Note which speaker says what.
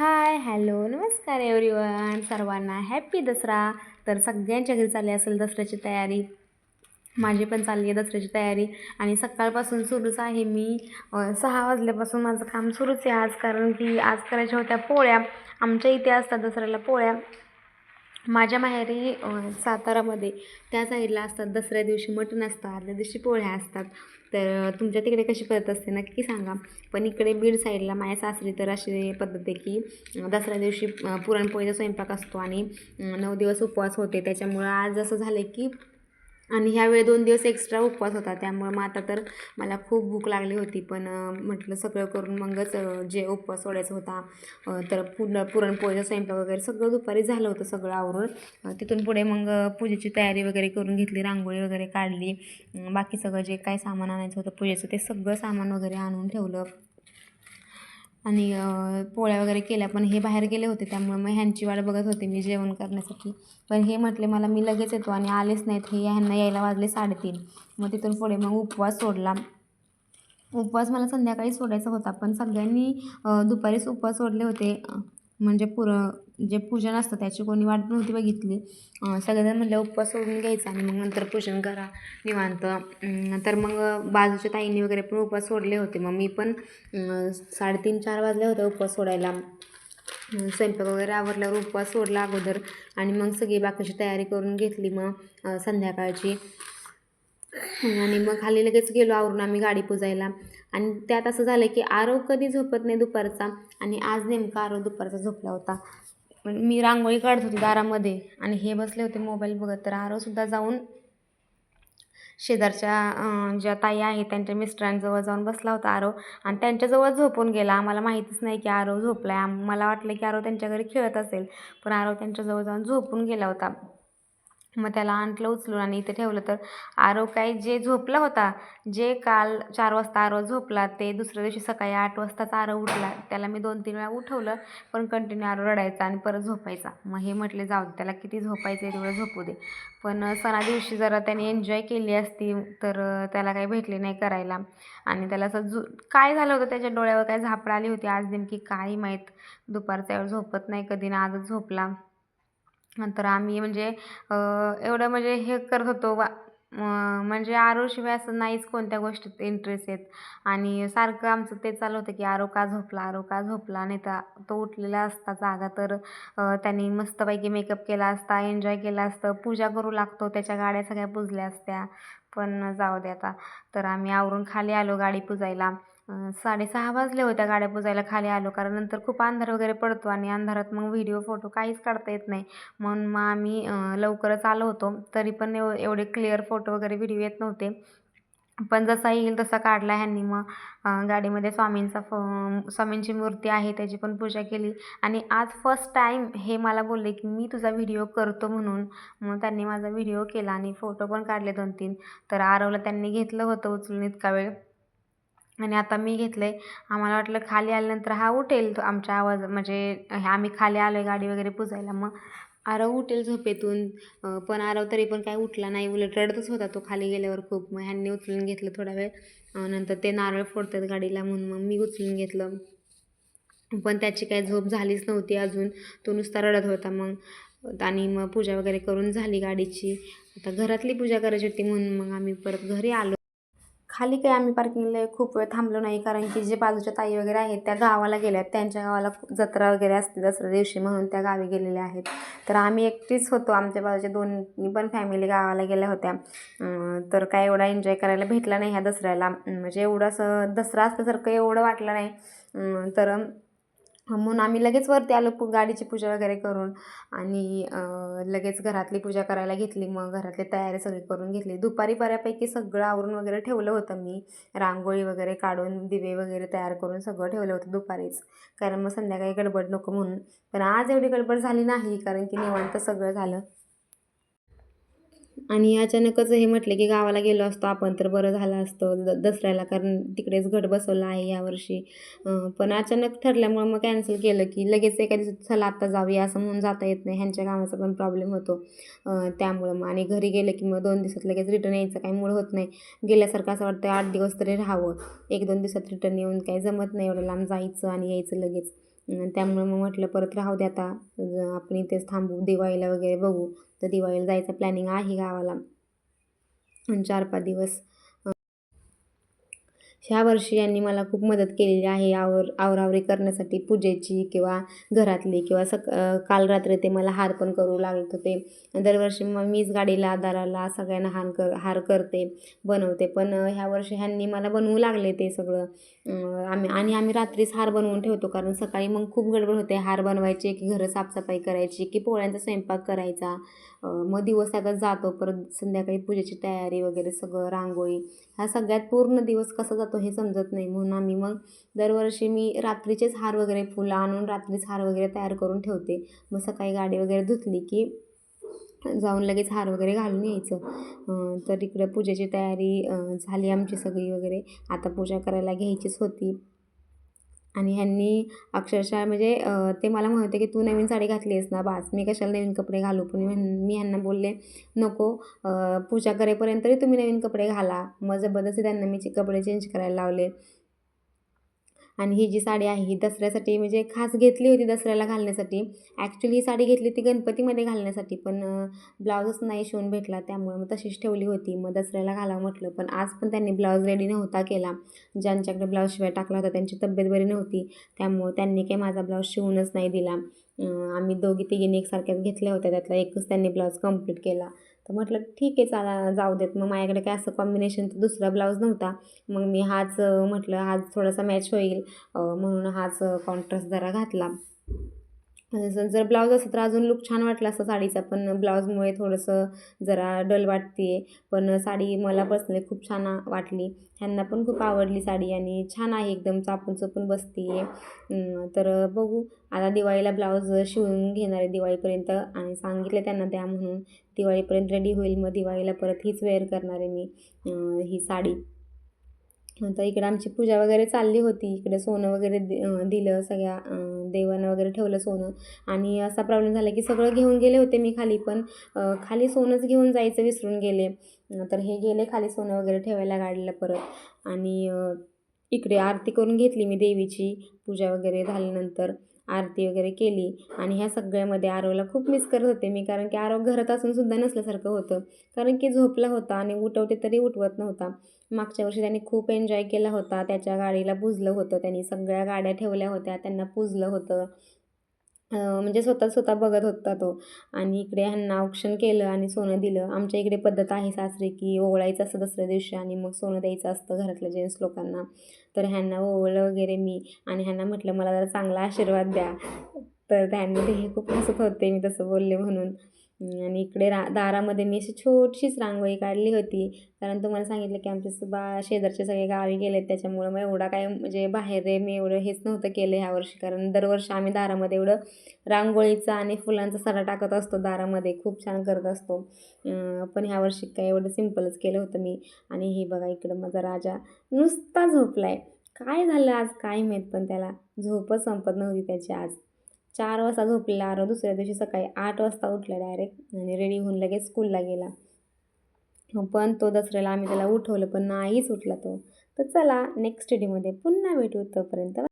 Speaker 1: हाय hello नमस्कार everyone. सर्वांना happy Dasara. तर सगळ्यांच्या घरी चालली असेल दसऱ्याची तयारी. माझी पण चालली आहे दसऱ्याची तयारी. आणि सकाळपासून सुरूच आहे मी. सहा वाजल्यापासून माझं काम सुरूच आहे आज कारण की आज करायच्या होत्या पोळ्या. आमच्या इथे असतात दसऱ्याला पोळ्या. माझ्या माहेरी सातारामध्ये त्या साईडला असतात. दसऱ्या दिवशी मटण असतं आदल्या दिवशी पोळ्या असतात. तर तुमच्या तिकडे कशी पद्धत असते? नक्की सांगा. पण इकडे बीड साईडला माझ्या सासरी तर अशी पद्धत आहे की दसऱ्या दिवशी पुरणपोळीचा स्वयंपाक असतो आणि नऊ दिवस उपवास होते. त्याच्यामुळं आज असं झालं आहे की आणि ह्यावेळी दोन दिवस एक्स्ट्रा उपवास होता त्यामुळं मग आता तर मला खूप भूक लागली होती. पण म्हटलं सगळं करून मगच जे उपवास सोडायचा होता तर पुरण पुरणपोळीचा स्वयंपाक वगैरे सगळं दुपारी झालं होतं सगळं आवरून. तिथून पुढे मग पूजेची तयारी वगैरे करून घेतली रांगोळी वगैरे काढली. बाकी सगळं जे काय सामान आणायचं होतं पूजेचं ते सगळं सामान वगैरे आणून ठेवलं. आणि पोळ्या वगैरे केल्या पण हे बाहेर गेले होते त्यामुळे मग ह्यांची वाट बघत होते मी जेवण करण्यासाठी. पण हे म्हटले मला मी लगेच येतो आणि आलेच नाहीत. हे ह्यांना यायला वाजले साडेतीन. मग तिथून पुढे मग उपवास सोडला. उपवास मला संध्याकाळी सोडायचा होता पण सगळ्यांनी दुपारीच उपवास सोडले होते. म्हणजे पुर जे पूजन असतं त्याची कोणी वाट नव्हती बघितली. सगळेजण म्हणले उपवास सोडून घ्यायचा आणि मग नंतर पूजन करा निवांत. तर मग बाजूच्या ताईंनी वगैरे पण उपवास सोडले होते. मग मी पण साडेतीन चार वाजले होते उपवास सोडायला. स्वयंपाक वगैरे आवरल्यावर उपवास सोडला अगोदर आणि मग सगळी बाकीची तयारी करून घेतली मग संध्याकाळची. आणि मग खाली लगेच गेलो आवरून आम्ही गाडी पुजायला. आणि त्यात असं झालं की आरव कधी झोपत नाही दुपारचा आणि आज नेमका आरव दुपारचा झोपला होता. पण मी रांगोळी काढत होती दारामध्ये आणि हे बसले होते मोबाईल बघत. तर आरोसुद्धा जाऊन शेजारच्या ज्या ताई आहेत त्यांच्या मिस्टरांजवळ जाऊन बसला होता आरव आणि त्यांच्याजवळ झोपून गेला. आम्हाला माहितीच नाही की आरव झोपला आहे मला वाटलं की आरव त्यांच्या घरी खेळत असेल. पण आरव त्यांच्याजवळ जाऊन झोपून गेला होता. मग त्याला आणलं उचलून आणि इथे ठेवलं. तर आरव काय जे झोपला होता जे काल चार वाजता आरव झोपला ते दुसऱ्या दिवशी सकाळी आठ वाजताच आरव उठला. त्याला मी दोन तीन वेळा उठवलं पण कंटिन्यू आरव रडायचा आणि परत झोपायचा. मग हे म्हटले जाऊ दे त्याला किती झोपायचं आहे तेवढं झोपू दे. पण सणा दिवशी जरा त्याने एन्जॉय केली असती तर त्याला काही भेटले नाही करायला. आणि त्याला असं झो काय झालं होतं त्याच्या डोळ्यावर? काय झापड आली होती? आज नेमकी काही माहीत. दुपारचा वेळ झोपत नाही कधी ना आजच झोपला. नंतर आम्ही म्हणजे एवढं म्हणजे हे करत होतो वा म्हणजे आरोशिवाय असं नाहीच कोणत्या गोष्टीत इंटरेस्ट येत. आणि सारखं आमचं ते चालू होतं की आरो का झोपला आरो का झोपला नाही तर तो उठलेला असता जागा तर त्यांनी मस्तपैकी मेकअप केला असता एन्जॉय केला असतं पूजा करू लागतो त्याच्या गाड्या सगळ्या पुजल्या असत्या. पण जाऊ दे आता. तर आम्ही आवरून खाली आलो गाडी पुजायला. साडेसहा वाजले होत्या गाड्या पुजायला खाली आलो कारण नंतर खूप अंधार वगैरे पडतो आणि अंधारात मग व्हिडिओ फोटो काहीच काढता येत नाही. म्हणून मग आम्ही लवकरच आलो होतो. तरी पण एव एवढे क्लिअर फोटो वगैरे व्हिडिओ येत नव्हते. पण जसा येईल तसा काढला ह्यांनी मग. गाडीमध्ये स्वामींचा फ स्वामींची मूर्ती आहे त्याची पण पूजा केली. आणि आज फर्स्ट टाईम हे मला बोलले की मी तुझा व्हिडिओ करतो म्हणून. मग त्यांनी माझा व्हिडिओ केला आणि फोटो पण काढले दोन तीन तर आरवला त्यांनी घेतलं होतं उचलून इतका वेळ. आणि आता मी घेतलं आहे आम्हाला वाटलं खाली आल्यानंतर हा उठेल तो आमच्या आवाज म्हणजे हे आम्ही खाली आलो आहे गाडी वगैरे पुजायला मग आरव उठेल झोपेतून. पण आरव तरी पण काय उठला नाही. उलट रडतच होता तो खाली गेल्यावर खूप. मग ह्यांनी उचलून घेतलं थोडा वेळ. नंतर ते नारळ फोडतात गाडीला म्हणून मग मी उचलून घेतलं. पण त्याची काही झोप झालीच नव्हती अजून. तो नुसता रडत होता मग. आणि मग पूजा वगैरे करून झाली गाडीची. आता घरातली पूजा करायची होती म्हणून मग आम्ही परत घरी आलो. खाली काही आम्ही पार्किंगला खूप वेळ थांबलो नाही कारण की जे बाजूच्या ताई वगैरे आहेत त्या गावाला गेल्यात. त्यांच्या गावाला जत्रा वगैरे असते दसऱ्या दिवशी म्हणून त्या गावी गेलेल्या आहेत. तर आम्ही एकटीच होतो. आमच्या बाजूच्या दोन्ही पण फॅमिली गावाला गेल्या होत्या. तर काय एवढा एन्जॉय करायला भेटला नाही ह्या दसऱ्याला. म्हणजे एवढं असं दसरा असल्यासारखं एवढं वाटलं नाही. तर म्हणून आम्ही लगेच वरती आलो पू गाडीची पूजा वगैरे करून आणि लगेच घरातली पूजा करायला घेतली. मग घरातली तयारी सगळी करून घेतली. दुपारी बऱ्यापैकी सगळं आवरून वगैरे ठेवलं होतं मी. रांगोळी वगैरे काढून दिवे वगैरे तयार करून सगळं ठेवलं होतं दुपारीच. कारण मग संध्याकाळी गडबड नको म्हणून. पण आज एवढी गडबड झाली नाही कारण की निवांत सगळं झालं. आणि अचानकच हे म्हटले की गावाला गेलो असतो आपण तर बरं झालं असतं. द दसऱ्याला कारण तिकडेच घट बसवलं आहे यावर्षी पण अचानक ठरल्यामुळं मग कॅन्सल केलं की लगेच एका दिवसात चला आत्ता जाऊया असं म्हणून जाता येत नाही. ह्यांच्या कामाचा पण प्रॉब्लेम होतो. त्यामुळं मग आणि घरी गेलं की मग दोन दिवसात लगेच रिटर्न यायचं काही मूळ होत नाही. गेल्यासारखं असं वाटतं आठ दिवस तरी राहावं. एक दोन दिवसात रिटर्न येऊन काही जमत नाही एवढं लांब जायचं आणि यायचं लगेच. त्यामुळं त्यामुळे मग म्हटलं परत राहू दे आता. आपण इथेच थांबू दिवाळीला वगैरे बघू. तर दिवाळीला जायचं प्लॅनिंग आहे गावाला. चार पाच दिवस. ह्या वर्षी यांनी मला खूप मदत केलेली आहे. आवर आवरावरी करण्यासाठी पूजेची किंवा घरातली किंवा सक काल रात्री ते मला हार पण करू लागत होते. दरवर्षी मग मीच गाडीला दाराला सगळ्यांना हार कर हार करते बनवते. पण ह्या वर्षी ह्यांनी मला बनवू लागले ते सगळं. आम्ही आणि आम्ही रात्रीच हार बनवून ठेवतो. कारण सकाळी मग खूप गडबड होते. हार बनवायचे की घरं साफसफाई करायची की पोळ्यांचा स्वयंपाक करायचा. मग दिवस त्यातच जातो. परत संध्याकाळी पूजेची तयारी वगैरे सगळं रांगोळी. ह्या सगळ्यात पूर्ण दिवस कसा जातो हे समजत नाही. म्हणून आम्ही मग दरवर्षी मी रात्रीचेच हार वगैरे फुलं आणून रात्रीच हार वगैरे तयार करून ठेवते. मग सकाळी गाडी वगैरे धुतली की जाऊन लगेच हार वगैरे घालून यायचं. तर इकडं पूजेची तयारी झाली आमची सगळी वगैरे. आता पूजा करायला घ्यायचीच होती. आणि ह्यांनी अक्षरशः म्हणजे ते मला म्हणते की तू नवीन साडी घातली आहेस ना बास मी कशाला नवीन कपडे घालू? पण मी मी ह्यांना बोलले नको पूजा करेपर्यंत तरी तुम्ही नवीन कपडे घाला. मग जबरदस्ती त्यांना मी कपडे चेंज करायला लावले. आणि ही जी साडी आहे ही दसऱ्यासाठी म्हणजे खास घेतली होती दसऱ्याला घालण्यासाठी. ॲक्च्युली ही साडी घेतली ती गणपतीमध्ये घालण्यासाठी पण ब्लाऊजच नाही शिवून भेटला त्यामुळे मग तशीच ठेवली होती. मग दसऱ्याला घालावं म्हटलं पण आज पण त्यांनी ब्लाऊज रेडी नव्हता केला. ज्यांच्याकडे ब्लाऊज शिवाय टाकला होता त्यांची तब्येत बरी नव्हती. त्यामुळं त्यांनी काही माझा ब्लाऊज शिवूनच नाही दिला. आम्ही दोघी तिघींनी एकसारख्याच घेतल्या होत्या. त्यातला एकच त्यांनी ब्लाऊज कंप्लीट केला. तर म्हटलं ठीक आहे चाला जाऊ देत. मग माझ्याकडे काय असं कॉम्बिनेशन दुसरा ब्लाऊज नव्हता. मग मी हाच म्हटलं हाच थोडासा मॅच होईल. म्हणून हाच कॉन्ट्रास्ट जरा घातला. जर ब्लाऊज असं तर अजून लुक छान वाटला असता साडीचा पण ब्लाऊजमुळे थोडंसं जरा डल वाटते पण साडी मला पर्सनली खूप छान वाटली. ह्यांना पण खूप आवडली साडी आणि छान आहे एकदम चापून चपून बसते तर बघू. आता दिवाळीला ब्लाऊज शिवून घेणार आहे दिवाळीपर्यंत आणि सांगितलं त्यांना द्या म्हणून. दिवाळीपर्यंत रेडी होईल मग दिवाळीला परत हीच वेअर करणार आहे मी ही साडी. आता इकडं आमची पूजा वगैरे चालली होती. इकडे सोनं वगैरे दि दिलं सगळ्या देवानं वगैरे ठेवलं सोनं. आणि असा प्रॉब्लेम झाला की सगळं घेऊन गेले होते मी खाली पण खाली सोनंच घेऊन जायचं विसरून गेले. तर हे गेले खाली सोनं वगैरे ठेवायला गाडीला परत. आणि इकडे आरती करून घेतली मी देवीची पूजा वगैरे झाल्यानंतर. आरती वगैरे केली. आणि ह्या सगळ्यामध्ये आरवला खूप मिस करत होते मी कारण की आरव घरात असून सुद्धा नसल्यासारखं होतं. कारण की झोपला होता आणि उठवते तरी उठवत नव्हता. मागच्या वर्षी त्यांनी खूप एन्जॉय केला होता. त्याच्या गाडीला पुजलं होतं. त्यांनी सगळ्या गाड्या ठेवल्या होत्या. त्यांना पुजलं होतं. म्हणजे स्वतः स्वतः बघत होता तो. आणि इकडे ह्यांना औक्षण केलं आणि सोनं दिलं. आमच्या इकडे पद्धत आहे सासरी की ओवळायचं असतं दसऱ्या दिवशी आणि मग सोनं द्यायचं असतं घरातल्या जेंट्स लोकांना. तर ह्यांना ओवळलं वगैरे मी आणि ह्यांना म्हटलं मला जरा चांगला आशीर्वाद द्या. तर त्यांनी ते हे खूप हसत होते मी तसं बोलले म्हणून. आणि इकडे रा दारामध्ये मी अशी छोटीशीच रांगोळी काढली होती. कारण तुम्हाला सांगितलं की आमचे सुबा शेजारचे सगळे गावी गेले त्याच्यामुळं मग एवढा काय म्हणजे बाहेर आहे मी एवढं हेच नव्हतं केलं ह्या वर्षी. कारण दरवर्षी आम्ही दारामध्ये एवढं रांगोळीचा आणि फुलांचा सडा टाकत असतो दारामध्ये खूप छान करत असतो. पण ह्या वर्षी काय एवढं सिम्पलच केलं होतं मी. आणि हे बघा इकडं माझा राजा नुसता झोपलाय. काय झालं आज? काय माहीत पण त्याला. झोपच संपत नव्हती त्याची आज. चार वाजता झोपलेला आरो दुसऱ्या दिवशी सकाळी आठ वाजता उठला डायरेक्ट आणि रेडी होऊन लगेच स्कूलला गेला. पण तो दसऱ्याला आम्ही त्याला उठवलं पण नाहीच उठला तो. तर चला नेक्स्ट डेमध्ये पुन्हा भेटू तोपर्यंत.